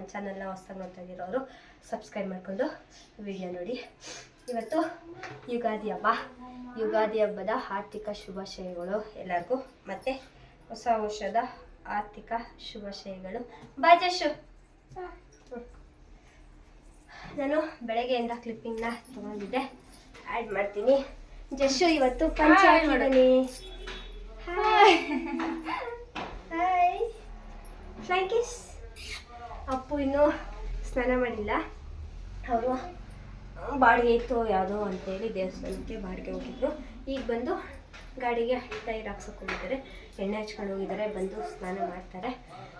ನನ್ನ ಚಾನಲ್ನ ಹೊಸ್ದಾಗಿ ನೋಡ್ತಾ ಇದ್ದೀರೋರು ಸಬ್ಸ್ಕ್ರೈಬ್ ಮಾಡಿಕೊಂಡು ವಿಡಿಯೋ ನೋಡಿ. ಇವತ್ತು ಯುಗಾದಿ ಹಬ್ಬ. ಯುಗಾದಿ ಹಬ್ಬದ ಆರ್ಥಿಕ ಶುಭಾಶಯಗಳು ಎಲ್ಲರಿಗೂ ಮತ್ತು ಹೊಸ ವರ್ಷದ ಆರ್ಥಿಕ ಶುಭಾಶಯಗಳು. ಬಾಯ್ ಜಶು. ಹ್ಮ್. ನಾನು ಬೆಳಗ್ಗೆಯಿಂದ ಕ್ಲಿಪ್ಪಿಂಗ್ನ ತೊಗೊಂಡಿದ್ದೆ. ಆ್ಯಡ್ ಮಾಡ್ತೀನಿ. ಜಶು ಇವತ್ತು ಪಂಚ ಹಾಕಿದ್ದೀನಿ ಹಾಯ್ ಹಾಯ್ ಫ್ಲೈಕಿಸ್ ಅಪ್ಪು ಇನ್ನೂ ಸ್ನಾನ ಮಾಡಿಲ್ಲ. ಅವರು ಬಾಡಿಗೆ ಇತ್ತು, ಯಾವುದೋ ಅಂತೇಳಿ ದೇವಸ್ಥಾನಕ್ಕೆ ಬಾಡಿಗೆ ಹೋಗಿದ್ರು. ಈಗ ಬಂದು ಗಾಡಿಗೆ ಟೈರ್ ಹಾಕ್ಸೋಕೆ ಹೋಗಿದ್ದಾರೆ ಎಣ್ಣೆ ಹಚ್ಕೊಂಡು ಹೋಗಿದ್ದಾರೆ, ಬಂದು ಸ್ನಾನ ಮಾಡ್ತಾರೆ.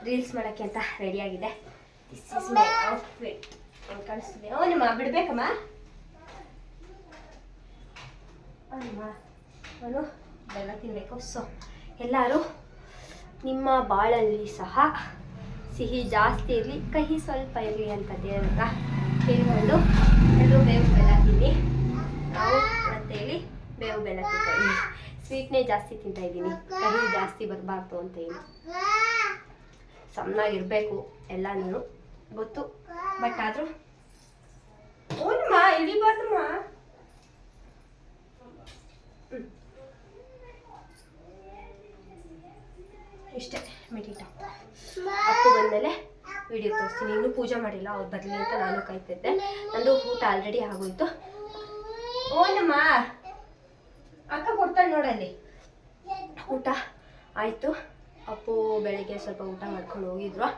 ರೀಲ್ಸ್ ಮಾಡೋಕ್ಕೆ ಅಂತ ರೆಡಿಯಾಗಿದೆ ದಿಸ್ ಇಸ್ ಮೈ ಔಟ್ಫಿಟ್ ಅಂತ ಕಾಣಿಸ್ತಿದೆ. ಓ, ನಿಮ್ಮ ಬಿಡ್ಬೇಕಮ್ಮ? ನಾನು ಬೆಲ್ಲ ತಿನ್ನಬೇಕು ಸೊ ಎಲ್ಲರೂ ನಿಮ್ಮ ಬಾಳಲ್ಲಿ ಸಹ ಸಿಹಿ ಜಾಸ್ತಿ ಇರಲಿ, ಕಹಿ ಸ್ವಲ್ಪ ಇರಲಿ ಅಂತ ದೇವ್ರ ಕೇಳಿಕೊಂಡು ಎಲ್ಲರೂ ಬೇವು ಬೆಲ್ಲ ತಿನ್ನಿ. ನಾವು ಅಂತೇಳಿ ಬೇವು ಬೆಲ್ಲ ತಿಂತಾ ಸ್ವೀಟ್ನೇ ಜಾಸ್ತಿ ತಿಂತಾ ಇದ್ದೀನಿ. ಕಹಿ ಜಾಸ್ತಿ ಬರಬಾರ್ದು ಅಂತ ಹೇಳಿ. ಸಣ್ಣಾಗಿರ್ಬೇಕು ಎಲ್ಲನೂ ಗೊತ್ತು? ಬಟ್ ಆದರೂ ಇಳಿಬಾರ್ದಮ್ಮ ಇಷ್ಟೇ ಮೆಡಿಟ ಅಪ್ಪು ಬಂದಮೇಲೆ ವಿಡಿಯೋ ತೋರಿಸ್ತೀನಿ. ಇನ್ನೂ ಪೂಜೆ ಮಾಡಿಲ್ಲ, ಅವ್ರು ಬರಲಿ ಅಂತ ನಾನು ಕಾಯ್ತಿದ್ದೆ. ನಂದು ಊಟ ಆಲ್ರೆಡಿ ಆಗೋಯ್ತು. ಓನಮ್ಮ, ಅಕ್ಕ ಕೊಡ್ತಾಳೆ ನೋಡಲ್ಲಿ ಊಟ ಆಯಿತು. ಅಪ್ಪು ಬೆಳಗ್ಗೆ ಸ್ವಲ್ಪ ಊಟ ಮಾಡ್ಕೊಂಡು ಹೋಗಿದ್ರು.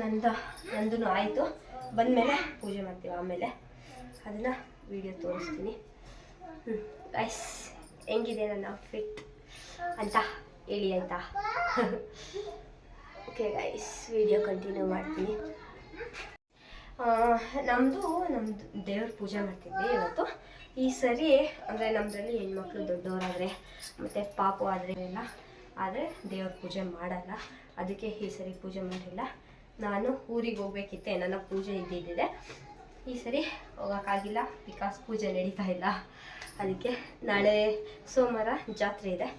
ನಂದು ನಂದು ಆಯಿತು. ಬಂದಮೇಲೆ ಪೂಜೆ ಮಾಡ್ತೀವಿ ಆಮೇಲೆ. ಅದನ್ನು ವಿಡಿಯೋ ತೋರಿಸ್ತೀನಿ. ಹ್ಞೂ ಐಸ್ ಹೆಂಗಿದೆ ನನ್ನ ಫಿಟ್ ಅಂತ ಹೇಳಿ ಆಯಿತಾ? ಓಕೆ ಗೈಸ್ ವಿಡಿಯೋ ಕಂಟಿನ್ಯೂ ಮಾಡ್ತೀನಿ. ನಮ್ಮದು ನಮ್ಮದು ದೇವ್ರ ಪೂಜೆ ಮಾಡ್ತಿದ್ವಿ ಇವತ್ತು. ಈ ಸರಿ, ಅಂದರೆ ನಮ್ಮದ್ರಲ್ಲಿ ಹೆಣ್ಮಕ್ಳು ದೊಡ್ಡವರಾದರೆ, ಮತ್ತು ಪಾಪು ಆದರೆ ಎಲ್ಲ ಆದರೆ ದೇವ್ರ ಪೂಜೆ ಮಾಡಲ್ಲ. ಅದಕ್ಕೆ ಈ ಸರಿ ಪೂಜೆ ಮಾಡಿಲ್ಲ. ನಾನು ಊರಿಗೆ ಹೋಗ್ಬೇಕಿತ್ತೆ, ನನ್ನ ಪೂಜೆ ಇದ್ದಿದ್ದಿದೆ. ಈ ಸರಿ ಹೋಗೋಕ್ಕಾಗಿಲ್ಲ ಬಿಕಾಸ್ ಪೂಜೆ ನಡೀತಾ ಇಲ್ಲ. ಅದಕ್ಕೆ ನಾಳೆ ಸೋಮವಾರ ಜಾತ್ರೆ ಇದೆ.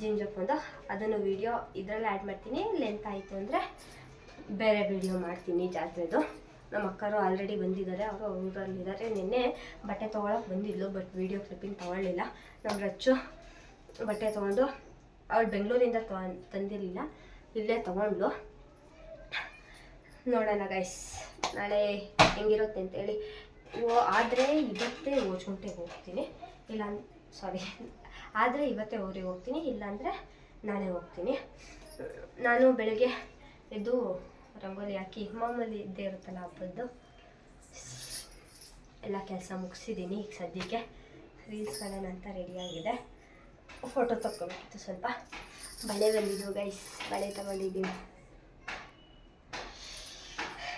ಜಿಂಜಪ್ಪಂದು ಅದನ್ನು ವಿಡಿಯೋ ಇದರಲ್ಲಿ ಆ್ಯಡ್ ಮಾಡ್ತೀನಿ. ಲೆಂತ್ ಆಯಿತು ಅಂದರೆ ಬೇರೆ ವಿಡಿಯೋ ಮಾಡ್ತೀನಿ ಜಾತ್ರೆದು. ನಮ್ಮ ಅಕ್ಕರು ಆಲ್ರೆಡಿ ಬಂದಿದ್ದಾರೆ. ಅವರು ಊರಲ್ಲಿದ್ದಾರೆ ನಿನ್ನೆ. ಬಟ್ಟೆ ತೊಗೊಳಕ್ಕೆ ಬಂದಿದ್ಲು ಬಟ್ ವಿಡಿಯೋ ಕ್ಲಿಪ್ಪಿಂಗ್ ತೊಗೊಳ್ಳಿಲ್ಲ. ನಮ್ಮ ರಚ್ಚು ಬಟ್ಟೆ ತೊಗೊಂಡು, ಅವಳು ಬೆಂಗಳೂರಿಂದ ತೊ, ತಂದಿರಲಿಲ್ಲ. ಇಲ್ಲೇ ತೊಗೊಂಡ್ಲು ನೋಡೋಣ ಗೈಸ್ ನಾಳೆ ಹೆಂಗಿರುತ್ತೆ ಅಂತೇಳಿ. ಓ, ಆದರೆ ಇವತ್ತೇ ಓಜ್ಗುಂಟೆಗೆ ಹೋಗ್ತೀನಿ. ಇಲ್ಲ ಸಾರಿ ಆದರೆ ಇವತ್ತೇ ಊರಿಗೆ ಹೋಗ್ತೀನಿ, ಇಲ್ಲಾಂದರೆ ನಾಳೆ ಹೋಗ್ತೀನಿ. ನಾನು ಬೆಳಗ್ಗೆ ಎದ್ದು ರಂಗೋಲಿ ಹಾಕಿ, ಮಾಮೂಲಿ ಇದ್ದೇ ಇರುತ್ತಲ್ಲ ಹಬ್ಬದ್ದು, ಎಲ್ಲ ಕೆಲಸ ಮುಗಿಸಿದ್ದೀನಿ ಈಗ ಸದ್ಯಕ್ಕೆ. ರೀಲ್ಸ್ಗಳೇನಂತ ರೆಡಿಯಾಗಿದೆ ಫೋಟೋ ತಗೋಬೇಕಿತ್ತು ಸ್ವಲ್ಪ. ಬಳೆ ಬಂದಿದ್ದು ಗೈಸ್ ಬಳೆ ತಗೊಂಡಿದ್ದೀನಿ.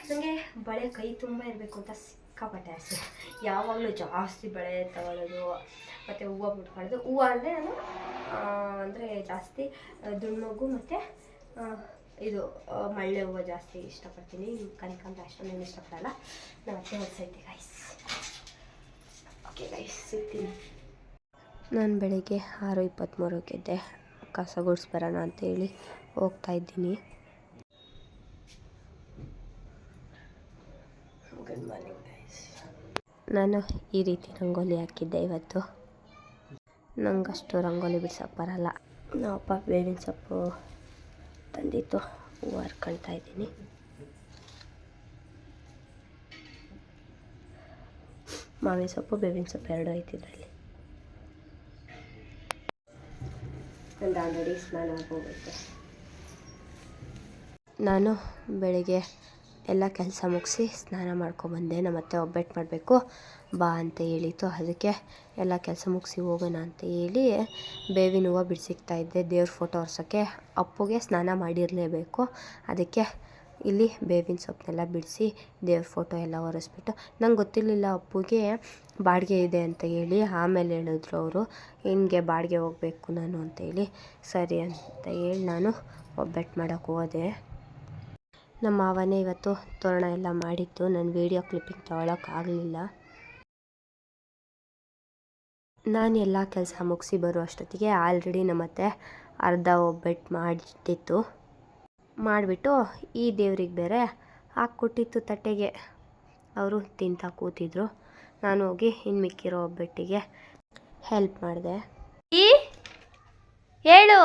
ನನಗೆ ಬಳೆ ಕೈ ತುಂಬ ಇರಬೇಕು ಅಂತ ಸಿಕ್ಕಾಪಟ್ಟೆ ಆಸೆ. ಯಾವಾಗಲೂ ಜಾಸ್ತಿ ಬಳೆ ತಗೊಳ್ಳೋದು ಮತ್ತು ಹೂವು ಬಿಟ್ಕೊಳ್ಳೋದು. ಹೂವು ಅಂದರೆ ನಾನು ಅಂದರೆ ಜಾಸ್ತಿ ದುಣ್ಣಗು ಮತ್ತು ಇದು ಮಳ್ಳೆ ಹೂವು ಜಾಸ್ತಿ ಇಷ್ಟಪಡ್ತೀನಿ. ಕನಕಾಂಬರ ಅಷ್ಟೊಂದೇನು ಇಷ್ಟಪಡಲ್ಲ. ನಾನು ಅತ್ತೆ ಹೊಲ್ಸೈತೆ ಗೈಸ್ ಓಕೆ ಗೈಸ್ ಸಿಗ್ತೀನಿ. ನಾನು ಬೆಳಿಗ್ಗೆ ಆರು ಇಪ್ಪತ್ತ್ಮೂರಕ್ಕೆ ಎದ್ದೆ ಕಸ ಗುಡಿಸ್ಬರೋಣ ಅಂತೇಳಿ ಹೋಗ್ತಾ ಇದ್ದೀನಿ. ಗುಡ್ ಮಾರ್ನಿಂಗ್ ನಾನು ಈ ರೀತಿ ರಂಗೋಲಿ ಹಾಕಿದ್ದೆ ಇವತ್ತು. ನಂಗಷ್ಟು ರಂಗೋಲಿ ಬಿಡ್ಸೋಕ್ಕೆ ಬರಲ್ಲ. ನಮ್ಮಪ್ಪ ಬೇವಿನ ಸೊಪ್ಪು ತಂದಿತ್ತು ಹೂವು ಹರ್ಕೊಳ್ತಾ ಇದ್ದೀನಿ. ಮಾವಿನ ಸೊಪ್ಪು, ಬೇವಿನ ಸೊಪ್ಪು ಎರಡು ಐತೆ ಇದರಲ್ಲಿ. ನಂದು ಆಲ್ರೆಡಿ ಸ್ನಾನ ಆಗೋಗುತ್ತೆ. ನಾನು ಬೆಳಿಗ್ಗೆ ಎಲ್ಲ ಕೆಲಸ ಮುಗಿಸಿ ಸ್ನಾನ ಮಾಡ್ಕೊಬಂದೆ ನಮ್ಮ ಅತ್ತೆ ಒಬ್ಬಟ್ಟು ಮಾಡಬೇಕು. ಬಾ ಅಂತ ಹೇಳಿತ್ತು ಅದಕ್ಕೆ ಎಲ್ಲ ಕೆಲಸ ಮುಗಿಸಿ ಹೋಗೋಣ ಅಂತ ಹೇಳಿ ಬೇವಿನ ಹೂವು ಬಿಡಿಸಿಕ್ತಾ ಇದ್ದೆ. ದೇವ್ರ ಫೋಟೋ ಒರ್ಸೋಕ್ಕೆ ಅಪ್ಪುಗೆ ಸ್ನಾನ ಮಾಡಿರಲೇಬೇಕು. ಅದಕ್ಕೆ ಇಲ್ಲಿ ಬೇವಿನ ಸೊಪ್ಪನ್ನೆಲ್ಲ ಬಿಡಿಸಿ ದೇವ್ರ ಫೋಟೋ ಎಲ್ಲ ಒರೆಸ್ಬಿಟ್ಟು. ನಂಗೆ ಗೊತ್ತಿರಲಿಲ್ಲ ಅಪ್ಪುಗೆ ಬಾಡಿಗೆ ಇದೆ ಅಂತ ಹೇಳಿ. ಆಮೇಲೆ ಹೇಳಿದ್ರು ಅವರು, ಹಿಂಗೆ ಬಾಡಿಗೆ ಹೋಗಬೇಕು ನಾನು? ಅಂತ ಹೇಳಿ. ಸರಿ ಅಂತ ಹೇಳಿ ನಾನು ಒಬ್ಬಟ್ಟು ಮಾಡೋಕ್ಕೆ ಹೋದೆ. ನಮ್ಮ ಮಾವನೇ ಇವತ್ತು ತೋರಣ ಎಲ್ಲ ಮಾಡಿತ್ತು ನಾನು ವೀಡಿಯೋ ಕ್ಲಿಪ್ಪಿಂಗ್ ತೊಗೊಳಕ್ಕಾಗಲಿಲ್ಲ ನಾನು ಎಲ್ಲ ಕೆಲಸ ಮುಗಿಸಿ ಬರೋ ಅಷ್ಟೊತ್ತಿಗೆ ಆಲ್ರೆಡಿ ನಮ್ಮತ್ತೆ ಅರ್ಧ ಒಬ್ಬಟ್ಟು ಮಾಡಿಟ್ಟಿತ್ತು. ಮಾಡಿಬಿಟ್ಟು ಈ ದೇವ್ರಿಗೆ ಬೇರೆ ಹಾಕ್ಕೊಟ್ಟಿತ್ತು ತಟ್ಟೆಗೆ. ಅವರು ತಿಂತಾ ಕೂತಿದ್ರು. ನಾನು ಹೋಗಿ ಇನ್ನು ಮಿಕ್ಕಿರೋ ಒಬ್ಬಟ್ಟಿಗೆ ಹೆಲ್ಪ್ ಮಾಡಿದೆ. ಈ ಹೇಳು.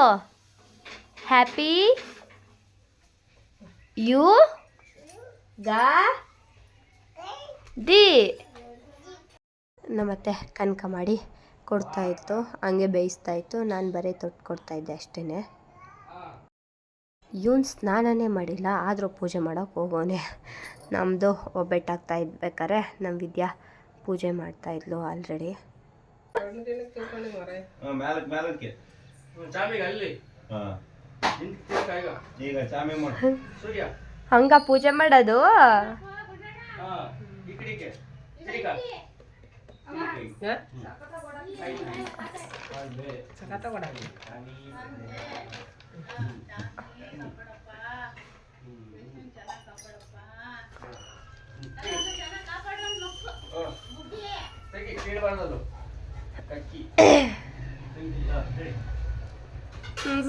ಹ್ಯಾಪಿ ಯು ಗಾ ದಿ ನಮ್ಮತ್ತೆ ಕನಕ ಮಾಡಿ ಕೊಡ್ತಾ ಇತ್ತು ಹಂಗೆ ಬೇಯಿಸ್ತಾ ಇತ್ತು. ನಾನು ಬರೀ ತೊಟ್ಟು ಕೊಡ್ತಾ ಇದ್ದೆ ಅಷ್ಟೇ ಇವನು ಸ್ನಾನನೇ ಮಾಡಿಲ್ಲ ಆದರೂ ಪೂಜೆ ಮಾಡೋಕೆ ಹೋಗೋನೆ. ನಮ್ಮದು ಒಬ್ಬೆಟ್ಟಾಗ್ತಾ ಇದ್ಬೇಕಾರೆ ನಮ್ಮ ವಿದ್ಯಾ ಪೂಜೆ ಮಾಡ್ತಾ ಇದ್ಲು ಆಲ್ರೆಡಿ ಹಂಗ ಪೂಜೆ ಮಾಡೋದು?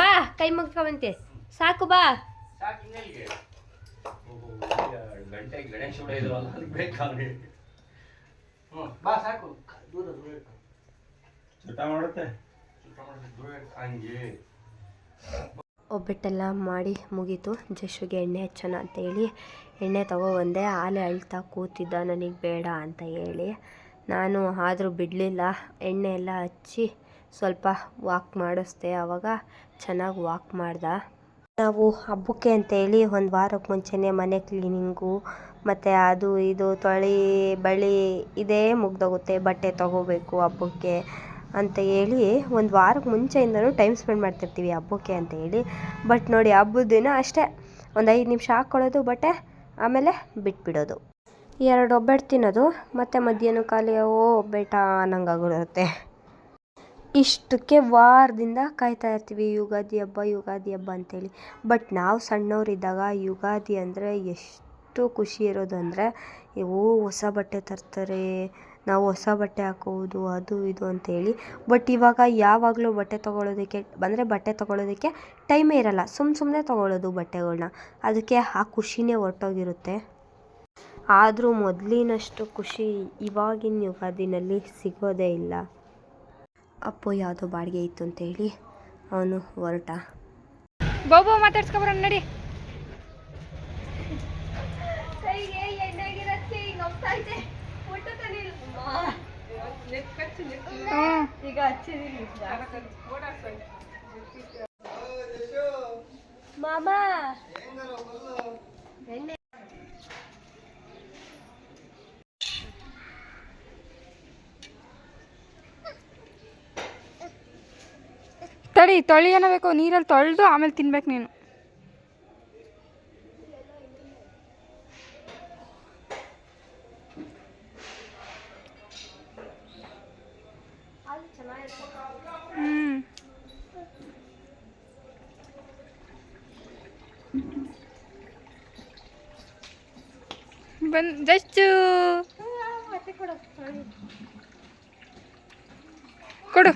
ಬಾ ಕೈ ಮುಗ್ಕೊಂಬಂತೆ ಸಾಕು ಬಾ. ಗಂಟೆ ಗಣೇಶ ಬಾ ಸಾಕು. ಚಟ ಮಾಡುತ್ತೆ? ಒಬ್ಬಟ್ಟೆಲ್ಲ ಮಾಡಿ ಮುಗೀತು. ಜಶ್ವಿಗೆ ಎಣ್ಣೆ ಹಚ್ಚೋಣ ಅಂತ ಹೇಳಿ ಎಣ್ಣೆ ತಗೊಬಂದೆ ಆಲೆ ಅಳ್ತಾ ಕೂತಿದ್ದ ನನಗೆ ಬೇಡ ಅಂತ ಹೇಳಿ. ನಾನು ಆದರೂ ಬಿಡಲಿಲ್ಲ. ಎಣ್ಣೆ ಎಲ್ಲ ಹಚ್ಚಿ ಸ್ವಲ್ಪ ವಾಕ್ ಮಾಡಿಸ್ದೆ. ಆವಾಗ ಚೆನ್ನಾಗಿ ವಾಕ್ ಮಾಡ್ದ. ನಾವು ಹಬ್ಬಕ್ಕೆ ಅಂತೇಳಿ ಒಂದು ವಾರಕ್ಕೆ ಮುಂಚೆನೇ ಮನೆ ಕ್ಲೀನಿಂಗು ಮತ್ತು ಅದು ಇದು ತೊಳಿ ಬಳಿ ಇದೇ ಮುಗ್ದೋಗುತ್ತೆ. ಬಟ್ಟೆ ತೊಗೋಬೇಕು ಹಬ್ಬಕ್ಕೆ. ಅಂತ ಹೇಳಿ ಒಂದು ವಾರಕ್ಕೆ ಮುಂಚೆಯಿಂದನೂ ಟೈಮ್ ಸ್ಪೆಂಡ್ ಮಾಡ್ತಿರ್ತೀವಿ ಹಬ್ಬಕ್ಕೆ ಅಂತ ಹೇಳಿ. ಬಟ್ ನೋಡಿ ಹಬ್ಬದ ದಿನ ಅಷ್ಟೇ, ಒಂದು ಐದು ನಿಮಿಷ ಹಾಕ್ಕೊಳ್ಳೋದು ಬಟ್ಟೆ ಆಮೇಲೆ ಬಿಟ್ಬಿಡೋದು. ಎರಡು ಒಬ್ಬಟ್ಟು ತಿನ್ನೋದು, ಮತ್ತು ಮಧ್ಯಾಹ್ನ ಖಾಲಿ ಓ ಒಬ್ಬೆಟ ಅನ್ನಂಗಾಗಿರುತ್ತೆ ಇಷ್ಟಕ್ಕೆ ವಾರದಿಂದ ಕಾಯ್ತಾ ಇರ್ತೀವಿ, ಯುಗಾದಿ ಹಬ್ಬ ಯುಗಾದಿ ಹಬ್ಬ ಅಂತೇಳಿ ಬಟ್ ನಾವು ಸಣ್ಣವರಿದ್ದಾಗ ಯುಗಾದಿ ಅಂದರೆ ಎಷ್ಟು ಖುಷಿ ಇರೋದು ಅಂದರೆ, ಓ ಹೊಸ ಬಟ್ಟೆ ತರ್ತಾರೆ ನಾವು ಹೊಸ ಬಟ್ಟೆ ಹಾಕೋದು, ಅದು, ಇದು ಅಂತೇಳಿ. ಬಟ್ ಇವಾಗ ಯಾವಾಗಲೂ ಬಟ್ಟೆ ತೊಗೊಳೋದಕ್ಕೆ, ಬಂದರೆ ಬಟ್ಟೆ ತೊಗೊಳೋದಕ್ಕೆ ಟೈಮೇ ಇರಲ್ಲ. ಸುಮ್ಮ ಸುಮ್ಮನೆ ತೊಗೊಳೋದು ಬಟ್ಟೆಗಳನ್ನ ಅದಕ್ಕೆ ಆ ಖುಷಿನೇ ಹೊರ್ಟೋಗಿರುತ್ತೆ. ಆದರೂ ಮೊದಲಿನಷ್ಟು ಖುಷಿ ಇವಾಗಿನ ಯುಗಾದಿನಲ್ಲಿ ಸಿಗೋದೇ ಇಲ್ಲ. ಅಪ್ಪು ಯಾವುದೋ ಬಾಡಿಗೆ ಇತ್ತು ಅಂತೇಳಿ ಅವನು ಹೊರಟ. ಬಾಬು ಮಾತಾಡ್ಸ್ಕೊಬರ ನಡಿ. ಈಗ ಮಾಮ. ತಡಿ ತೊಳಿ ಏನೋ ಬೇಕು ನೀರಲ್ಲಿ ತೊಳೆದು ಆಮೇಲೆ ತಿನ್ಬೇಕು ನೀನು ಹ್ಮ್ ಬಂದ್ ಜಸ್ಟು ಕೊಡು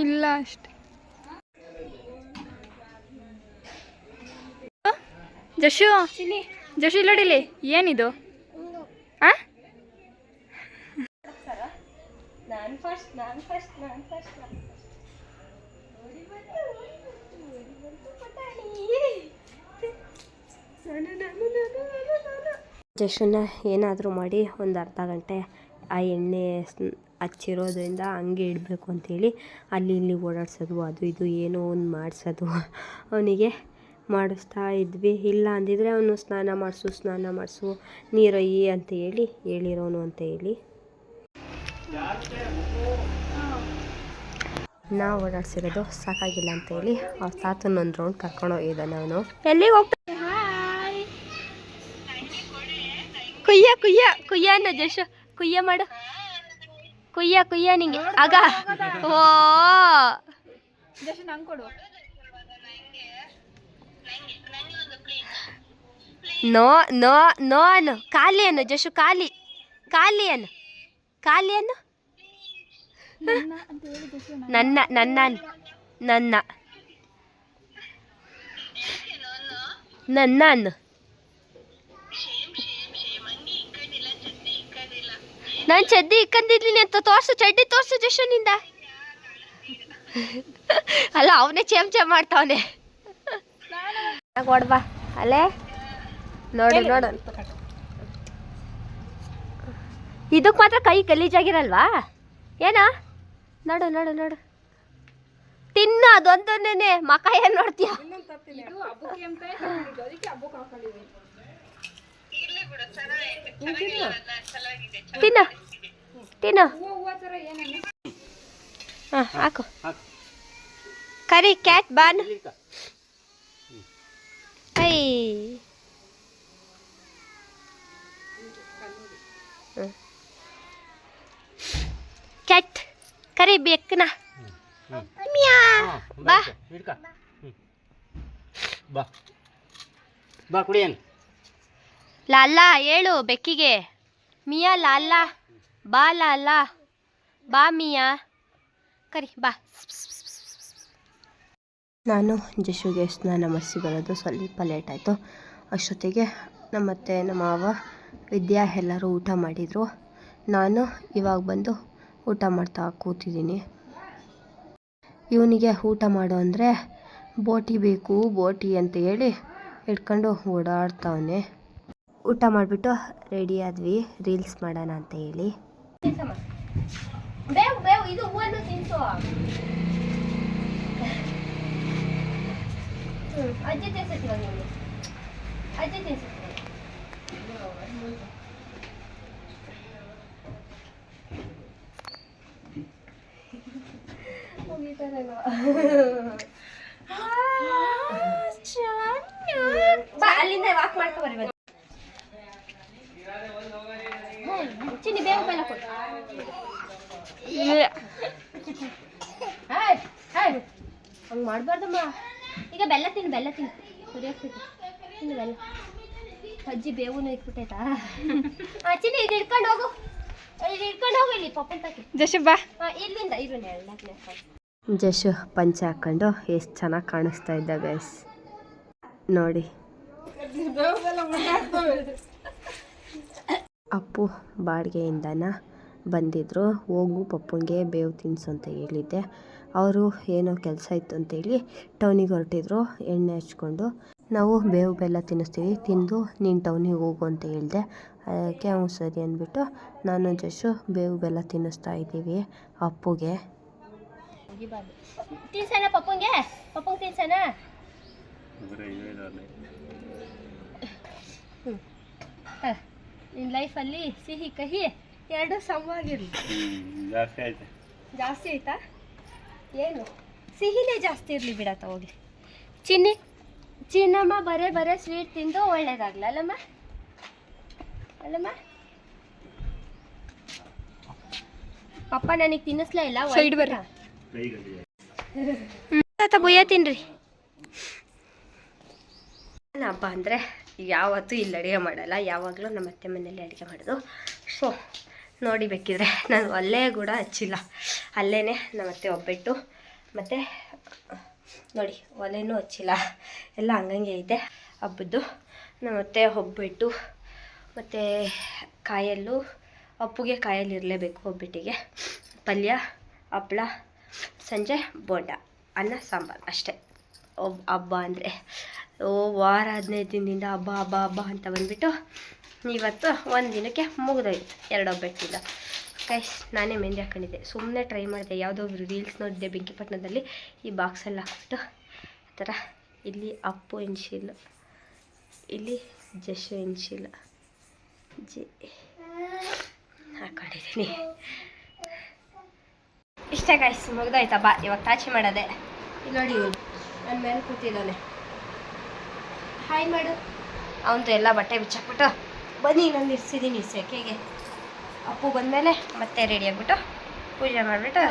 ಇಲ್ಲ ಅಷ್ಟೆ. ಜಶು? ಜಶು ಇಲ್ಲಡಿಲಿ? ಏನಿದು? ನಾನು ಫಸ್ಟ್ ನಾನು ಫಸ್ಟ್ ನಾನು ಫಸ್ಟ್ ನೋಡಿ ಬಂತು ಓಡಿ ಬಂತು ನಾನು ನಾನು ನಾನು ನಾನು ನಾನು ಜಶನ್ನ ಏನಾದರೂ ಮಾಡಿ ಒಂದು ಅರ್ಧ ಗಂಟೆ ಆ ಎಣ್ಣೆ ಹಚ್ಚಿರೋದ್ರಿಂದ ಹಂಗೆ ಇಡಬೇಕು ಅಂಥೇಳಿ ಅಲ್ಲಿ ಇಲ್ಲಿ ಓಡಾಡ್ಸೋದು, ಅದು ಇದು ಏನೋ ಒಂದು ಮಾಡಿಸೋದು. ಅವನಿಗೆ ಮಾಡಿಸ್ತಾ ಇದ್ವಿ. ಇಲ್ಲ ಅಂದಿದ್ರೆ ಅವನು ಸ್ನಾನ ಮಾಡಿಸು ಸ್ನಾನ ಮಾಡಿಸು, ನೀರೊಯ್ಯಿ ಅಂತ ಹೇಳಿ, ಹೇಳಿರೋನು ಅಂತ ಹೇಳಿ. ನಾವು ಓಡಾಡ್ಸಿರೋದು ಸಾಕಾಗಿಲ್ಲ ಅಂತ ಹೇಳಿ ಅವ್ರ ತಾತನ ಒಂದು ರೌಂಡ್ ಕರ್ಕೊಂಡು ಹೋಗಿದ್ದಾನೆ ನಾನು. ಎಲ್ಲಿಗೆ ಹೋಗ್ತಾ ಕುಯ್ಯ ಕುಯ್ಯ ಕುಯ್ಯ ಅನ್ನ ಜಶ. ಕುಯ್ಯ ಮಾಡು. ಕುಯ್ಯ ಕುಯ್ಯ ನಿಂಗೆ. ಆಗ. ಓ. ಜಸ್ಟ್ ನಂಗೆ ಕೊಡು. ನೋ ನೋ ನೋ ಅನ್ನು. ಖಾಲಿ ಅನ್ನು ಜಶು ಖಾಲಿ. ಖಾಲಿ ಅನ್ನು. ಖಾಲಿ ಅನ್ನು ನನ್ನ ನನ್ನ ನನ್ನ ನನ್ನ. ನನ್ನ ಅನ್ನು ನಾನು ಚಡ್ಡಿ ಇಕ್ಕಂದಿದ್ದೀನಿ ಅಂತ ತೋರ್ಸು ಚಡ್ಡಿ ತೋರ್ಸು ಜಶ್ವನಿಂದ ನಿಂದ ಅಲ್ಲ ಅವನೇ ಚೇಮ್ ಚೇಮ್ ಮಾಡ್ತಾವನೆ. ಕೊಡ್ಬಾ ಅಲ್ಲೇ ನೋಡಿ ನೋಡು. ಇದಕ್ಕೆ ಮಾತ್ರ ಕೈ ಗಲೀಜಾಗಿರಲ್ವಾ? ಏನಾ? ನೋಡು ನೋಡು ನೋಡು. ತಿನ್ನ ಅದೊಂದನ್ನೇ ಮಕ ಏನು ನೋಡ್ತೀಯ? ತಿನ್ನ. ತಿನ್ನ. ಹಾಂ ಹಾಕು. ಕರಿ ಕ್ಯಾಟ್ ಬಾನ್. ಐ. ಕ್ಯಾಟ್ ಕರಿ ಮಿಯಾ ಬಾ. ಬಾ. ಬಾ ಕುಡಿಯನ್ ಏಳು ಹೇಳು ಬೆಕ್ಕಿಗೆ. ಮಿಯಾ ಲಾಲಾ. ಬಾ ಲಾಲ. ಬಾ ಮಿಯಾ. ಕರಿ ಬಾ. ನಾನು ಜಶುಗೆ ಸ್ನಾನ ಮಸಿ ಬರೋದು ಸ್ವಲ್ಪ ಲೇಟ್ ಆಯಿತು. ಅಷ್ಟೊತ್ತಿಗೆ ನಮ್ಮತ್ತೆ ನಮ್ಮ ಮಾವ ವಿದ್ಯಾ ಎಲ್ಲರೂ ಊಟ ಮಾಡಿದರು. ನಾನು ಇವಾಗ ಬಂದು ಊಟ ಮಾಡ್ತಾ ಕೂತಿದ್ದೀನಿ. ಇವನಿಗೆ ಊಟ ಮಾಡು ಅಂದರೆ ಬೋಟಿ ಬೇಕು, ಬೋಟಿ ಅಂತ ಹೇಳಿ ಇಟ್ಕೊಂಡು ಓಡಾಡ್ತಾವನೆ. ಊಟ ಮಾಡಿಬಿಟ್ಟು ರೆಡಿ ಆದ್ವಿ. ರೀಲ್ಸ್ ಮಾಡೋಣ ಅಂತ ಹೇಳಿ. ಅಜ್ಜಿ ತಿನ್ಸುತ್ತೆ ಅಜ್ಜಿ ತಿನ್ಸುತ್ತೆ ಬಾ ಅಲ್ಲಿಂದ ವಾಕ್ ಮಾಡ್ಕೊ. ಹ್ಮ್, ಚಿನ್ನಿ ಬೇಗ ಬೆಲ್ಲ ಕೊಡು. ಹಂಗೆ ಮಾಡಬಾರ್ದಮ್ಮ. ಈಗ ಬೆಲ್ಲ ತಿನ್ನು ಬೆಲ್ಲ ತಿನ್ನು. ಕುಡಿಯೋಕ್ಬಿಟ್ಟು ತಿನ್ನು ಬೆಲ್ಲ. ಅಜ್ಜಿ ಬೇವನು ಇಟ್ಬಿಟ್ಟೈತಾ? ಚಿನ್ನಿ ಇದು ಹಿಡ್ಕೊಂಡು ಹೋಗು. ಇದು ಹಿಡ್ಕೊಂಡು ಹೋಗು ಇಲ್ಲಿ ಪಪ್ಪನ್ ತಾಕಿ ಜಸ್ಟ್ ಬಾ. ಇಲ್ಲಿಂದ ಇರು ಜಶು ಪಂಚ ಹಾಕೊಂಡು ಎಷ್ಟು ಚೆನ್ನಾಗಿ ಕಾಣಿಸ್ತಾ ಇದ್ದ ಗೈಸ್ ನೋಡಿ. ಅಪ್ಪು ಬಾಡಿಗೆಯಿಂದನ ಬಂದಿದ್ರು. ಹೋಗು ಪಪ್ಪಂಗೆ ಬೇವು ತಿನ್ಸು ಅಂತ ಹೇಳಿದ್ದೆ. ಅವರು ಏನೋ ಕೆಲಸ ಇತ್ತು ಅಂತೇಳಿ ಟೌನಿಗೆ ಹೊರಟಿದ್ರು. ಎಣ್ಣೆ ಹಚ್ಕೊಂಡು ನಾವು ಬೇವು ಬೆಲ್ಲ ತಿನ್ನಿಸ್ತೀವಿ, ತಿಂದು ನೀನು ಟೌನಿಗೆ ಹೋಗು ಅಂತ ಹೇಳಿದೆ. ಅದಕ್ಕೆ ಅವ್ನು ಸರಿ ಅಂದ್ಬಿಟ್ಟು ನಾನು ಜಶು ಬೇವು ಬೆಲ್ಲ ತಿನ್ನಿಸ್ತಾ ಇದ್ದೀವಿ ಅಪ್ಪುಗೆ. ತಿನ್ಸಣ ಪಪ್ಪಂಗೆ ಪಪ್ಪಂಗೆ ತಿನ್ಸಣ ನಿನ್ನ ಲೈಫಲ್ಲಿ ಸಿಹಿ ಕಹಿ ಎರಡು ಸಮವಾಗಿರಲಿ. ಜಾಸ್ತಿ ಆಯ್ತಾ. ಜಾಸ್ತಿ ಆಯ್ತಾ? ಏನು? ಸಿಹಿನೇ ಜಾಸ್ತಿ ಇರಲಿ ಬಿಡ ಹೋಗ್ಲಿ ಚಿನ್ನಿ ಚಿನ್ನಮ್ಮ ಬರೇ ಬರೇ ಸ್ವೀಟ್ ತಿಂದು ಒಳ್ಳೇದಾಗ್ಲ ಅಲ್ಲಮ್ಮ? ಅಲ್ಲಮ್ಮ? ಪಪ್ಪ ನನಗೆ ತಿನ್ನಿಸ್ಲೇ ಇಲ್ಲ ಸೈಡ್ ಬರ್ರಿ. ಹಬ್ಬ ಅಂದರೆ ಯಾವತ್ತೂ ಇಲ್ಲಿ ಅಡುಗೆ ಮಾಡಲ್ಲ, ಯಾವಾಗಲೂ ನಮ್ಮ ಅತ್ತೆ ಮನೆಯಲ್ಲಿ ಅಡುಗೆ ಮಾಡೋದು. ಸೊ ನೋಡಿ ಬೇಕಿದ್ರೆ ನಾನು ಅಲ್ಲೇ ಕೂಡ ಹಚ್ಚಿಲ್ಲ. ಅಲ್ಲೇ ನಮ್ಮ ಅತ್ತೆ ಒಬ್ಬಟ್ಟು, ಮತ್ತು ನೋಡಿ ಒಲೆನೂ ಹಚ್ಚಿಲ್ಲ. ಎಲ್ಲ ಹಂಗಂಗೆ ಇದೆ ಹಬ್ಬದ್ದು ನಮ್ಮ ಅತ್ತೆ ಒಬ್ಬಿಟ್ಟು, ಮತ್ತು ಕಾಯಲ್ಲು, ಅಪ್ಪುಗೆ ಕಾಯಲ್ಲಿ ಇರಲೇಬೇಕು ಒಬ್ಬಟ್ಟಿಗೆ. ಪಲ್ಯ, ಹಪ್ಳ ಸಂಜೆ ಬೋಂಡ, ಅನ್ನ, ಸಾಂಬಾರು ಅಷ್ಟೇ. ಹಬ್ಬ ಅಂದರೆ, ಓ, ವಾರ ಹದಿನೈದು ದಿನದಿಂದ ಹಬ್ಬ ಹಬ್ಬ ಹಬ್ಬ ಅಂತ ಬಂದುಬಿಟ್ಟು ಇವತ್ತು ಒಂದು ದಿನಕ್ಕೆ ಮುಗಿದೋಯ್ತು ಎರಡು ಒಬ್ಬಟ್ಟಿಂದ ಕೈಸ್ ನಾನೇ ಮೆಹಂದಿ ಹಾಕೊಂಡಿದ್ದೆ. ಸುಮ್ಮನೆ ಟ್ರೈ ಮಾಡಿದೆ. ಯಾವುದೋ ರೀಲ್ಸ್ ನೋಡಿದ್ದೆ ಬೆಂಕಿಪಟ್ಟಣದಲ್ಲಿ. ಈ ಬಾಕ್ಸಲ್ಲಿ ಹಾಕ್ಬಿಟ್ಟು, ಆ ಥರ ಇಲ್ಲಿ ಅಪ್ಪು ಇನ್ಶಿಲ್ ಇಲ್ಲಿ ಜಶು ಇನ್ಶೀಲ್ ಜಿ, ಹಾಕೊಂಡಿದ್ದೀನಿ. ಇಷ್ಟ ಗಾಯ್ಸ್ ಮುಗ್ದಾಯ್ತಾ? ಬಾ ಇವಾಗ ತಾಚಿ ಮಾಡೋದೆ. ಇಲ್ಲಿ ನೋಡಿ ನನ್ನ ಮೇಲೆ ಕೂತಿದ್ದಾನೆ. ಹಾಯ್ ಮಾಡು. ಅವನದು ಎಲ್ಲ ಬಟ್ಟೆ ಬಿಚ್ಚಾಕ್ಬಿಟ್ಟು ಬನ್ನಿ ನಾನು ಇರ್ಸಿದ್ದೀನಿ ಸೆಕೆಗೆ ಅಪ್ಪು ಬಂದಮೇಲೆ ಮತ್ತೆ ರೆಡಿ ಆಗಿಬಿಟ್ಟು ಪೂಜೆ ಮಾಡಿಬಿಟ್ಟು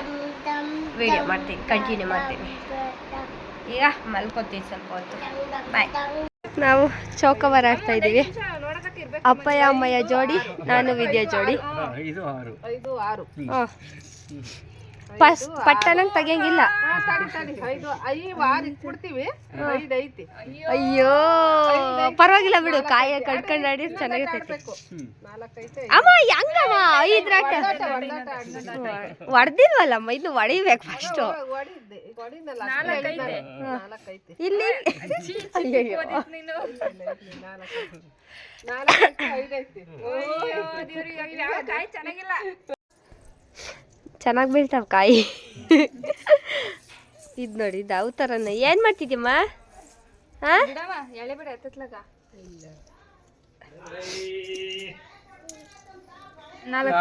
ವೀಡಿಯೋ ಮಾಡ್ತೀನಿ ಕಂಟಿನ್ಯೂ ಮಾಡ್ತೀನಿ. ಈಗ ಮಲ್ಕೊತೀನಿ ಸ್ವಲ್ಪ ಹೊತ್ತು. ಬಾಯ್ ನಾವು ಚೌಕವರ ಆಗ್ತಾ ಇದ್ದೀವಿ. ಅಪ್ಪಯ್ಯ ಅಮ್ಮಯ್ಯ ಜೋಡಿ ನಾನು ವಿದ್ಯಾ ಜೋಡಿ. ಇದು. ಪಸ್ ಪಟ್ಟನಂಗೆ ತೆಗಿಯಂಗಿಲ್ಲ. ಅಯ್ಯೋ ಪರವಾಗಿಲ್ಲ ಬಿಡು ಕಾಯ ಕಡ್ಕೊಂಡು ಆಡಿ ಚೆನ್ನಾಗಿರ್ತೈತಿ. ಅಮ್ಮ ಹೆಂಗಮ್ಮ? ಐದ್ರಾಟ ಹೊಡ್ದಿಲ್ವಲ್ಲಮ್ಮ ಇನ್ನು ಹೊಡಿಬೇಕು ಫಸ್ಟ್ ಇಲ್ಲಿ? ಅಯ್ಯಯ್ಯೋ. ಚೆನ್ನಾಗಿ ಬೀಳ್ತಾವ ಕಾಯಿ. ಇದು ನೋಡಿ ಇದು ಅವು ಥರನೇ ಏನು ಮಾಡ್ತಿದ್ದೀಮ್ಮ ಹಾಂ? ನಾಲ್ಕು.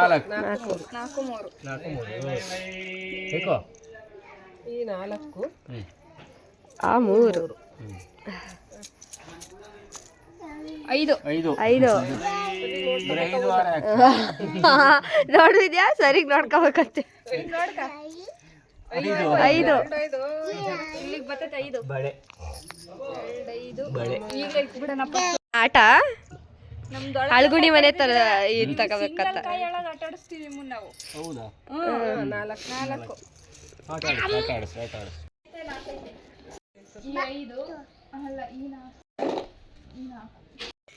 ನಾಲ್ಕು. ನಾಲ್ಕು ಮೂರು ನಾಲ್ಕು. ಆ ಮೂರು. ಐದು. ಐದು. ಐದು. ನೋಡಿದ್ಯಾ ಸರಿಗೆ ನೋಡ್ಕೋಬೇಕಂತೆ. ಐದು. ಆಟ? ಅಳ್ಗುಣಿ ಮನೆ ತರ ಇದು ತಗೋಬೇಕಂತ.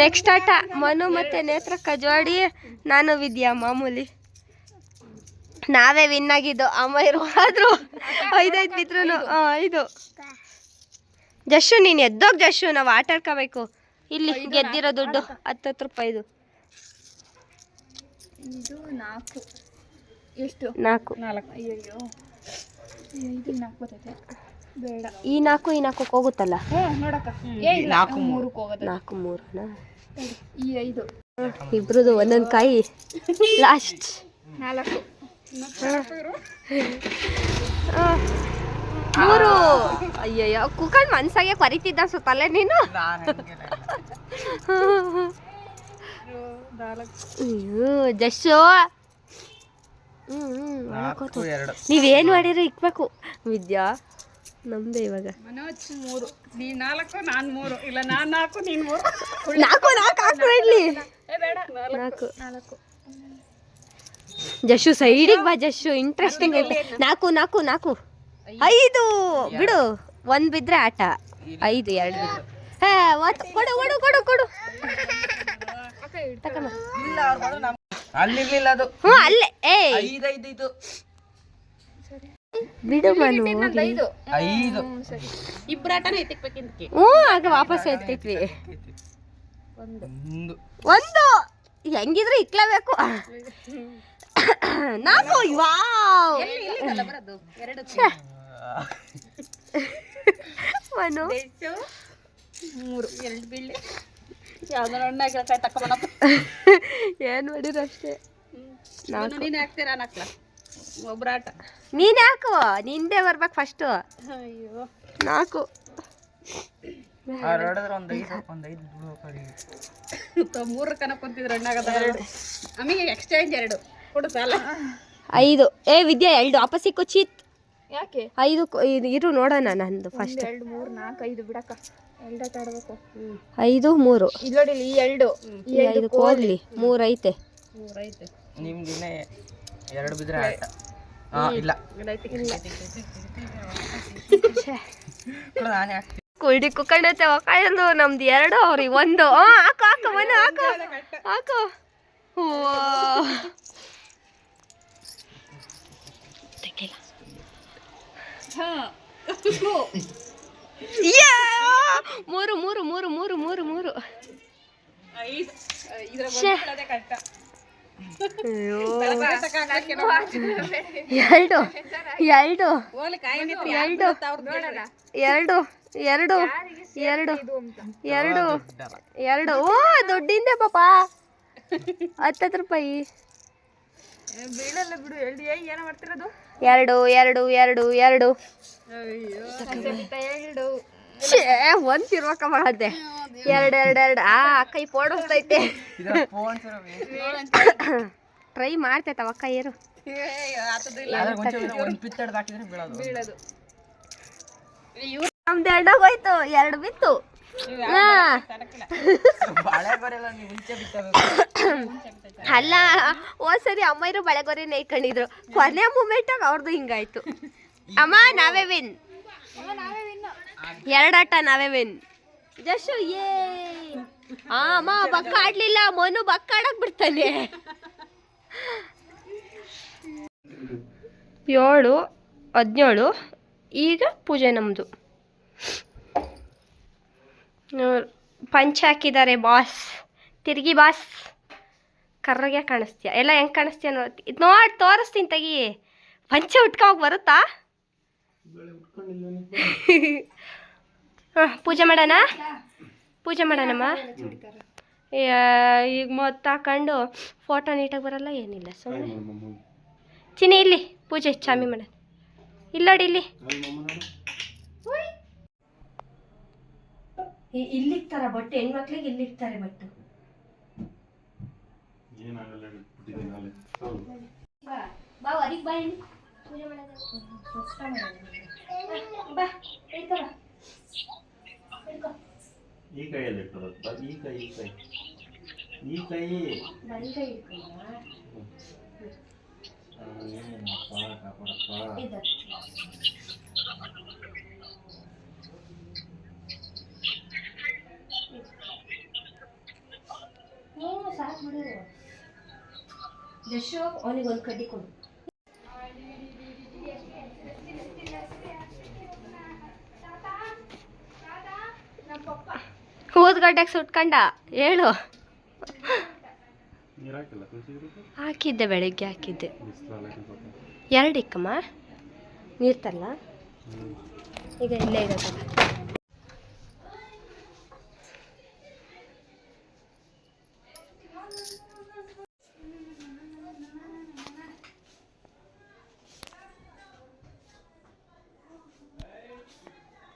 ನೆಕ್ಸ್ಟ್ ಆಟ ಮನು ಮತ್ತೆ ನೇತ್ರ ಜೋಡಿ ನಾನು ವಿದ್ಯಾ ಮಾಮೂಲಿ. ನಾವೇ ವಿನ್ ಆಗಿದ್ದು ಅಮ್ಮ ಇರುವಾದ್ರು ಐದೈದು ಬಿದ್ರು ಐದು. ಜಶು ನೀನು ಎದ್ದೋಗ್ ಜಶು ನಾವು ಆಟ ಆಡ್ಕೋಬೇಕು. ಇಲ್ಲಿ ಗೆದ್ದಿರೋ ದುಡ್ಡು ಹತ್ತತ್ತು ರೂಪಾಯಿದು ಇದು ನಾಲ್ಕು. ಎಷ್ಟು? ನಾಲ್ಕು. ನಾಲ್ಕು. ಅಯ್ಯಯ್ಯೋ. ಇದು ನಾಲ್ಕು ಬರ್ತೈತೆ. ಬೇಡ. ಈ ನಾಲ್ಕು ಈ ನಾಲ್ಕಕ್ಕೆ ಹೋಗುತ್ತಲ್ಲ? ನೋಡಕ್ಕ. ಏ ಇಲ್ಲ ಮೂರಕ್ಕೆ ಹೋಗೋದು. ನಾಲ್ಕು ಮೂರನ ಈ ಐದು. ಇಬ್ರದು ಒಂದೊಂದು ಕಾಯಿ ಲಾಸ್ಟ್ ನಾಲ್ಕು. ಮೂರು. ಅಯ್ಯಯ್ಯೋ ಕುಕ್ಕಂಡ್ ಮನ್ಸಾಗೆ ಕೊರಿತಿದ್ದ ಸುತ್ತಲ್ಲೇ ನೀನು? ಅಯ್ಯೋ ಜಸ್ಸು. ಎರಡು. ನೀವೇನು ಮಾಡಿರೋ ಇಕ್ಬೇಕು? ವಿದ್ಯಾ ನಮ್ದೆ ಇವಾಗ. ಮನೋಜ್ ಮೂರು. ನೀ ನಾಲ್ಕು ನಾನು ಮೂರು. ಇಲ್ಲ ನಾನು ನಾಲ್ಕು ನೀನು ಮೂರು. ನಾಲ್ಕು ನಾಲ್ಕು ಹಾಕು ಇಲ್ಲಿ. ಏ ಬೇಡ ನಾಲ್ಕು. ನಾಲ್ಕು. ಜಸ್ಸು ಸೈಡಿಗೆ ಬಾ ಜಶು ಇಂಟ್ರೆಸ್ಟಿಂಗ್ ಐತೆ ನಾಲ್ಕು. ನಾಲ್ಕು ನಾಲ್ಕು ಐದು. ಬಿಡು. ಒಂದ್ ಬಿದ್ರೆ ಆಟ. ಐದು ಎರಡು ಬಿದ್ರು. ಹೇ ಕೊಡು ಕೊಡು ಕೊಡು ಕೊಡು. ತಕಮ್ಮ. ಅಲ್ಲಿರ್ಲಿಲ್ಲ ಅದು. ಹ್ಞೂ ಅಲ್ಲೇ ಏ ಐದೈದು ಇದು. ಬಿಡು ಮನು. ಐದು. ಐದು. ಇಬ್ಬರಾಟನೇ ಎತ್ತಿಕ್ಬೇಕಿಂದಕ್ಕೆ ಹ್ಞೂ ಆಗ ವಾಪಸ್ ಎತ್ತಿಕ್ವಿ ಒಂದು. ಒಂದು. ಹೆಂಗಿದ್ರೆ ಇಕ್ಲೇಬೇಕು. ನಾಲ್ಕು ವಾವ್. ಮನು. ಮೂರು. ಎರಡು ಬೀಳ್ಳೆ ಯಾವ್ದಾರ ಹಣ್ಣು ಹಾಕಿರ ತಕೊಂಬನಪ್ಪ ಏನ್ ಮಾಡಿದ್ರು ಅಷ್ಟೇ. ನಾನು ನೀನು ಹಾಕ್ತೀರಾ ನಿಂದೆ ಬರ್ಬೇಕು ಫಸ್ಟು ಅಯ್ಯೋ. ನಾಲ್ಕು. ಅವ್ರು ಹೊಡೆದ್ರೆ ಒಂದು ಐದು ಒಂದು ಐದು ಬಿಡ್ಬೇಕು ಮೂರು ಕನ ಕುಂತಿದ್ರು ಹಣ್ಣಾಗದ ಎರಡು ಆಮೇಲೆ ಎಕ್ಸ್ಚೇಂಜ್ ಎರಡು. ಕೊಡು ಸಾಲ. ಐದು. ಏ ವಿದ್ಯಾ ಎರಡು. ವಾಪಸ್ ಇಕ್ಕು ಯಾಕೆ? ಐದು ಇದು ಇರು ನೋಡೋಣ ನಂದು ಫಸ್ಟ್ ಎರಡು ಮೂರು ನಾಲ್ಕು ಐದು ಬಿಡಕ್ಕ. ಐದು ಮೂರು. ಇಲ್ಲಿ ನೋಡಿ ಎರಡು ಈ ಐದು ಹೋಗ್ಲಿ. ಮೂರು ಐತೆ ಮೂರು ಐತೆ ನಿಮ್ದು ಇನ್ನೇ ಎರಡು ಬಿದ್ರೆ ಆಟ ಹಾ ಇಲ್ಲ. ಕೊಡು, ನಾನೇ ಹಾಕ್ತೀನಿ. ಕುಲ್ಡಿ ಕುಕ್ಕಂಡೈತೆ ಒಕಾಯಂದು ನಮ್ದು ಎರಡು ಅವ್ರಿ ಒಂದು. ಹಾಕು ಹಾಕು ಮನೆ ಹಾಕು. ಹಾಕು. ಹೂವಾ. ಮೂರು ಮೂರು ಮೂರು ಮೂರು ಮೂರು ಮೂರು. ಎರಡು ಎರಡು ಎರಡು ಎರಡು ಎರಡು ಎರಡು ಎರಡು ಎರಡು. ಓ ದುಡ್ಡಿಂದೆ ಪಾಪ. ಹತ್ತತ್ತು ರೂಪಾಯಿ. ಬೀಳಲ್ಲ ಬಿಡು ಹೇಳಿ ಏನೋ ಮಾಡ್ತಿರೋದು? ಎರಡು ಎರಡು ಎರಡು ಎರಡು. ಎರಡು ಛೇ ಒಂದ್ ತಿರ್ವಕ ಮಾಡತ್ತೆ. ಎರಡು ಎರಡು ಎರಡು. ಆ ಕೈ ಪೋಡಿಸ್ತೈತೆ ಟ್ರೈ ಮಾಡ್ತೈತವ ಕೈಯರು ಬೀಳೋದು. ನಮ್ದು ಎರಡೋಗೋಯ್ತು ಎರಡು ಬಿತ್ತು. ಅಲ್ಲ ಅಮ್ಮ ಅಮ್ಮಯ್ಯರು ಬಳೆಗೊರೆ ನೇಯ್ಕೊಂಡಿದ್ರು ಕೊನೆ ಮೂಮೆಂಟ್ ಅವ್ರದ್ದು ಹಿಂಗಾಯ್ತು. ಅಮ್ಮ, ನಾವೇ ವಿನ್ ಎರಡಾಟ ನಾವೇ ವಿನ್ ಜಶು ಏ ಅಮ್ಮ, ಬಕ್ಕ ಆಡ್ಲಿಲ್ಲ. ಮನು ಬಕ್ಕ ಆಡಕ್ ಬಿಡ್ತಾನೆ. ಏಳು, ಹದಿನೇಳು, ಈಗ ಪೂಜೆ ನಮ್ಮದು ಪಂಚ ಹಾಕಿದ್ದಾರೆ ಬಾಸ್ ತಿರುಗಿ ಬಾಸ್ ಕರ್ರಗೆ ಕಾಣಿಸ್ತೀಯ? ಎಲ್ಲ ಹೆಂಗೆ ಕಾಣಿಸ್ತೀಯ ನೋಡಿ? ಇದು ನೋಡಿ, ತೋರಿಸ್ತೀನಿ ತೆಗಿ. ಪಂಚೆ ಉಟ್ಕೋಗ್ ಬರುತ್ತಾ? ಹಾಂ ಪೂಜೆ ಮಾಡೋಣ? ಪೂಜೆ ಮಾಡೋಣಮ್ಮ? ಈಗ ಮೊತ್ತ ಹಾಕೊಂಡು ಫೋಟೋ ನೀಟಾಗಿ ಬರಲ್ಲ, ಏನಿಲ್ಲ. ಸುಮ್ಮನೆ ಚಿನ್ನಿ, ಇಲ್ಲಿ. ಪೂಜೆ, ಚಾಮಿ ಮಾಡೋಣ. ಇಲ್ಲೋಡಿ ಇಲ್ಲಿ. ಇಲ್ಲಿಕ್ತಾರ ಬಟ್ಟೆ ಹೆಣ್ಮಕ್ಳಿಗೆ ಇಲ್ಲಿಕ್ತಾರೆ ಬಟ್ಟು. ಬಾ ಬಾ ಈ ಕೈಯಲ್ಲಿ ಈ ಕೈ ಈ ಕೈ. ಈ ಕೈ. ಕೈ ಸಾಕು ಬಿಡು ಜಶು ಅವನಿಗೆ ಒಂದು ಕಡ್ಡಿ ಕೊಡು. ಸುಟ್ಕಂಡ ಹೇಳು. ಹಾಕಿದ್ದೆ ಬೆಳಿಗ್ಗೆ ಹಾಕಿದ್ದೆ. ಎರಡಿಕ್ಕಮ್ಮ ನೀರ್ತಲ್ಲ ಎರಡು ಇಕ್ಕಮ್ಮ. ನೀರು ತರಲ್ಲ ಈಗ ಇಲ್ಲೇ ಇರೋದಲ್ಲ.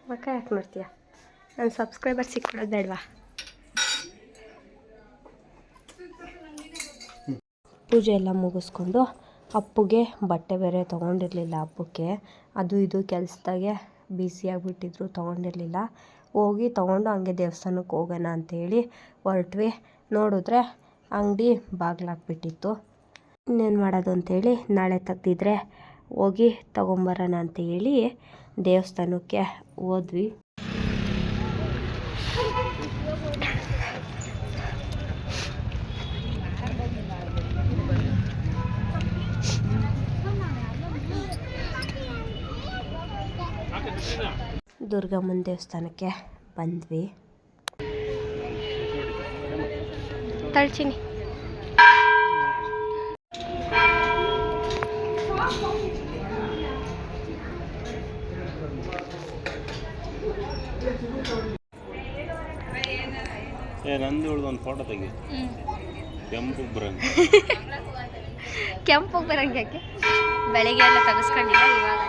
ಮಕ್ಕ ಯಾಕೆ ಮಾಡ್ತೀಯ ನನ್ನ ಸಬ್ಸ್ಕ್ರೈಬರ್ ಸಿಕ್ಕೊಳ್ಳೋದು ಬೇಡವಾ ಪೂಜೆ ಎಲ್ಲ ಮುಗಿಸ್ಕೊಂಡು ಅಪ್ಪುಗೆ ಬಟ್ಟೆ ಬೇರೆ ತೊಗೊಂಡಿರಲಿಲ್ಲ ಹಬ್ಬಕ್ಕೆ ಅದು ಇದು ಕೆಲಸದಾಗೆ ಬಿಸಿಯಾಗಿಬಿಟ್ಟಿದ್ರು ತೊಗೊಂಡಿರಲಿಲ್ಲ. ಹೋಗಿ ತೊಗೊಂಡು ಹಂಗೆ ದೇವಸ್ಥಾನಕ್ಕೆ ಹೋಗೋಣ ಅಂಥೇಳಿ ಹೊರಟ್ವಿ. ನೋಡಿದ್ರೆ ಅಂಗಡಿ ಬಾಗ್ಲಾಕ್ಬಿಟ್ಟಿತ್ತು ಇನ್ನೇನು ಮಾಡೋದು ಅಂಥೇಳಿ ನಾಳೆ ತೆಗ್ದಿದ್ರೆ ಹೋಗಿ ತೊಗೊಂಬರೋಣ ಅಂತ ಹೇಳಿ ದೇವಸ್ಥಾನಕ್ಕೆ ಹೋದ್ವಿ. ದುರ್ಗಮ್ಮನ ದೇವಸ್ಥಾನಕ್ಕೆ ಬಂದ್ವಿ. ತಳ್ಚಿನಿ. ಏ ನಂದು ಉಳ್ದು ಒಂದು ಫೋಟೋ ತೆಗಿ. ಕೆಂಪು ಬರಂಗ ಕೆಂಪು ಬರಂಗೆ ಯಾಕೆ? ಬೆಳಿಗ್ಗೆ ಎಲ್ಲ ತೆಗೆಸ್ಕೊಂಡಿಲ್ಲ ಇವಾಗ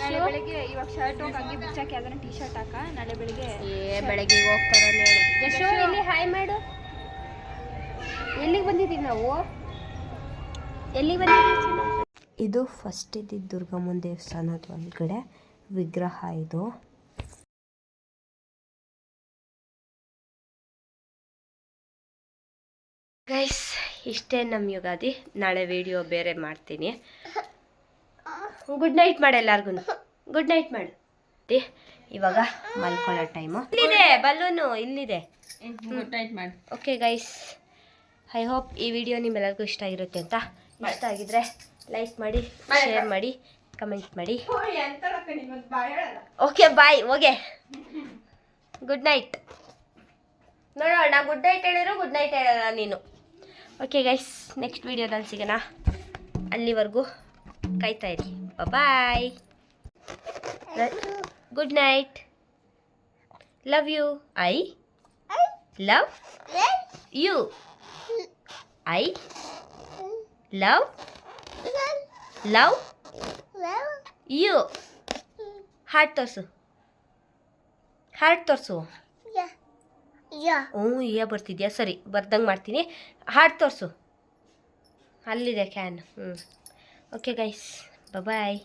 ನಾಳೆ ಬೆಳಿಗ್ಗೆ ಇವಾಗ ಶರ್ಟ್ ಹೋಗಿ ಹಂಗೆ ಬಿಚ್ಚಾಕಿ ಅದನ್ನ ಟೀ ಶರ್ಟ್ ಹಾಕ ನಾಳೆ ಬೆಳಿಗ್ಗೆ ಏ ಬೆಳಗ್ಗೆ ಹೋಗ್ತಾರ ಹೇಳು. ಯಶೋ ಇಲ್ಲಿ ಹಾಯ್ ಮಾಡು. ಎಲ್ಲಿಗೆ ಬಂದಿದ್ದೀವಿ ನಾವು? ಎಲ್ಲಿಗೆ ಬಂದಿದ್ದೀವಿ ಇದು ಫಸ್ಟ್ ಇದ್ದಿದ್ದು ದುರ್ಗಮ್ಮನ ದೇವಸ್ಥಾನದ ಕಡೆ ವಿಗ್ರಹ ಇದು. ಗೈಸ್ ಇಷ್ಟೇ ನಮ್ಮ ಯುಗಾದಿ. ನಾಳೆ ವಿಡಿಯೋ ಬೇರೆ ಮಾಡ್ತೀನಿ. ಗುಡ್ ನೈಟ್ ಮಾಡು ಎಲ್ಲಾರ್ಗು ಗುಡ್ ನೈಟ್ ಮಾಡು. ಇವಾಗ ಮಲ್ಕೊಳ್ಳೋ ಟೈಮು ಇಲ್ಲಿದೆ ಬಲೂನು ಇಲ್ಲಿದೆ. ಓಕೆ ಗೈಸ್ ಐ ಹೋಪ್ ಈ ವಿಡಿಯೋ ನಿಮ್ಮೆಲ್ಲರಿಗೂ ಇಷ್ಟ ಆಗಿರುತ್ತೆ ಅಂತ ಇಷ್ಟ ಆಗಿದ್ರೆ ಲೈಕ್ ಮಾಡಿ ಶೇರ್ ಮಾಡಿ ಕಮೆಂಟ್ ಮಾಡಿ. Okay bye okay good night ನೋಡೋಣ ಗುಡ್ ನೈಟ್ ಹೇಳಿರೋ ಗುಡ್ ನೈಟ್ ಹೇಳೋಣ ನೀನು. ಓಕೆ ಗೈಸ್ ನೆಕ್ಸ್ಟ್ ವೀಡಿಯೋದಲ್ಲಿ ಸಿಗೋಣ ಅಲ್ಲಿವರೆಗೂ ಕಾಯ್ತಾ ಇರಿ. Bye good night love you I love you I love love you heart ತೋರಿಸು. ಹಾರ್ಟ್ ತೋರಿಸು. ಹ್ಞೂ ಇಯ ಬರ್ತಿದ್ಯಾ? ಸರಿ ಬರ್ದಂಗೆ ಮಾಡ್ತೀನಿ. ಹಾಡು ತೋರಿಸು. ಅಲ್ಲಿದೆ ಕ್ಯಾನ್. ಹ್ಞೂ ಓಕೆ ಗೈಸ್ ಬಾಯ್